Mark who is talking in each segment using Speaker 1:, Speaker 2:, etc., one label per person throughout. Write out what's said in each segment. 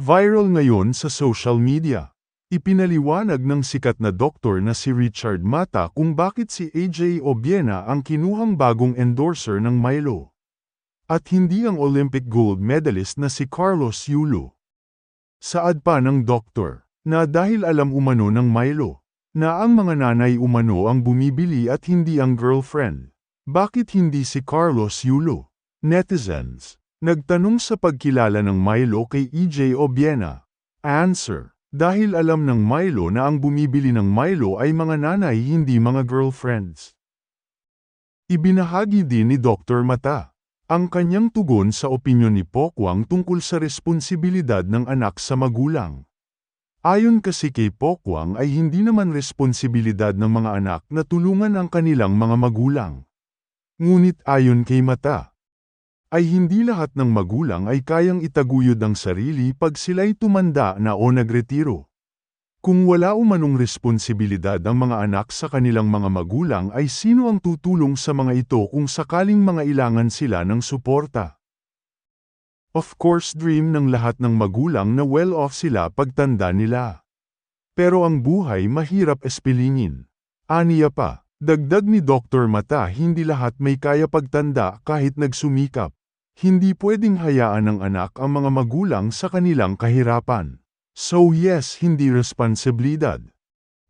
Speaker 1: Viral ngayon sa social media. Ipinaliwanag ng sikat na doktor na si Richard Mata kung bakit si AJ Obiena ang kinuhang bagong endorser ng Milo. At hindi ang Olympic gold medalist na si Carlos Yulo. Saad pa ng doktor, na dahil alam umano ng Milo, na ang mga nanay umano ang bumibili at hindi ang girlfriend. Bakit hindi si Carlos Yulo? Netizens. Nagtanong sa pagkilala ng Milo kay EJ Obiena. Answer. Dahil alam ng Milo na ang bumibili ng Milo ay mga nanay hindi mga girlfriends. Ibinahagi din ni Dr. Mata ang kanyang tugon sa opinyon ni Pokwang tungkol sa responsibilidad ng anak sa magulang. Ayon kasi kay Pokwang ay hindi naman responsibilidad ng mga anak na tulungan ang kanilang mga magulang. Ngunit ayon kay Mata, ay hindi lahat ng magulang ay kayang itaguyod ang sarili pag sila'y tumanda na o nagretiro. Kung wala umanong responsibilidad ang mga anak sa kanilang mga magulang ay sino ang tutulong sa mga ito kung sakaling mga ilangan sila ng suporta. Of course dream ng lahat ng magulang na well-off sila pagtanda nila. Pero ang buhay mahirap espilingin. Aniya pa, dagdag ni Dr. Mata hindi lahat may kaya pagtanda kahit nagsumikap. Hindi pwedeng hayaan ng anak ang mga magulang sa kanilang kahirapan. So yes, hindi responsibilidad.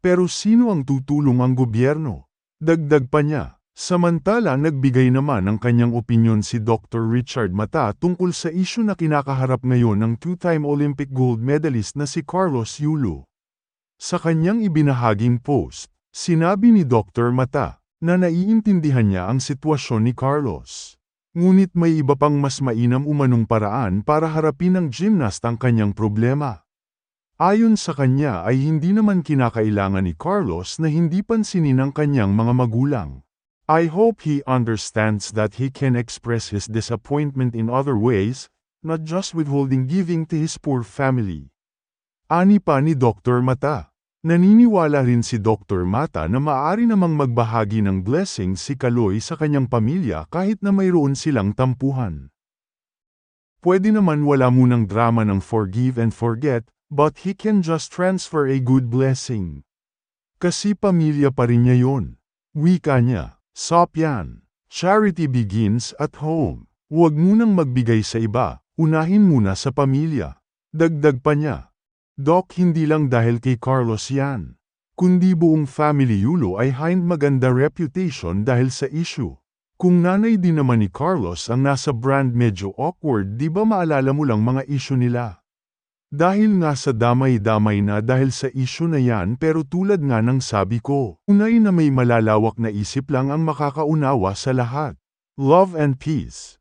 Speaker 1: Pero sino ang tutulong ang gobyerno? Dagdag pa niya. Samantala nagbigay naman ng kanyang opinyon si Dr. Richard Mata tungkol sa isyu na kinakaharap ngayon ng two-time Olympic gold medalist na si Carlos Yulo. Sa kanyang ibinahaging post, sinabi ni Dr. Mata na naiintindihan niya ang sitwasyon ni Carlos. Ngunit may iba pang mas mainam umanong paraan para harapin ng gymnast ang kanyang problema. Ayon sa kanya ay hindi naman kinakailangan ni Carlos na hindi pansinin ang kanyang mga magulang. I hope he understands that he can express his disappointment in other ways, not just withholding giving to his poor family. Ani pa ni Dr. Mata. Naniniwala rin si Dr. Mata na maaari namang magbahagi ng blessing si Kaloy sa kanyang pamilya kahit na mayroon silang tampuhan. Pwede naman wala munang drama ng forgive and forget, but he can just transfer a good blessing. Kasi pamilya pa rin niya yun. Wika niya, Sop yan. Charity begins at home. Huwag munang magbigay sa iba, unahin muna sa pamilya. Dagdag pa niya, Doc hindi lang dahil kay Carlos yan. Kundi buong family Yulo ay hind maganda reputation dahil sa issue. Kung nanay din naman ni Carlos ang nasa brand medyo awkward di ba maalala mo lang mga issue nila? Dahil nga sa damay-damay na dahil sa issue na yan pero tulad nga ng sabi ko, unay na may malalawak na isip lang ang makakaunawa sa lahat. Love and peace.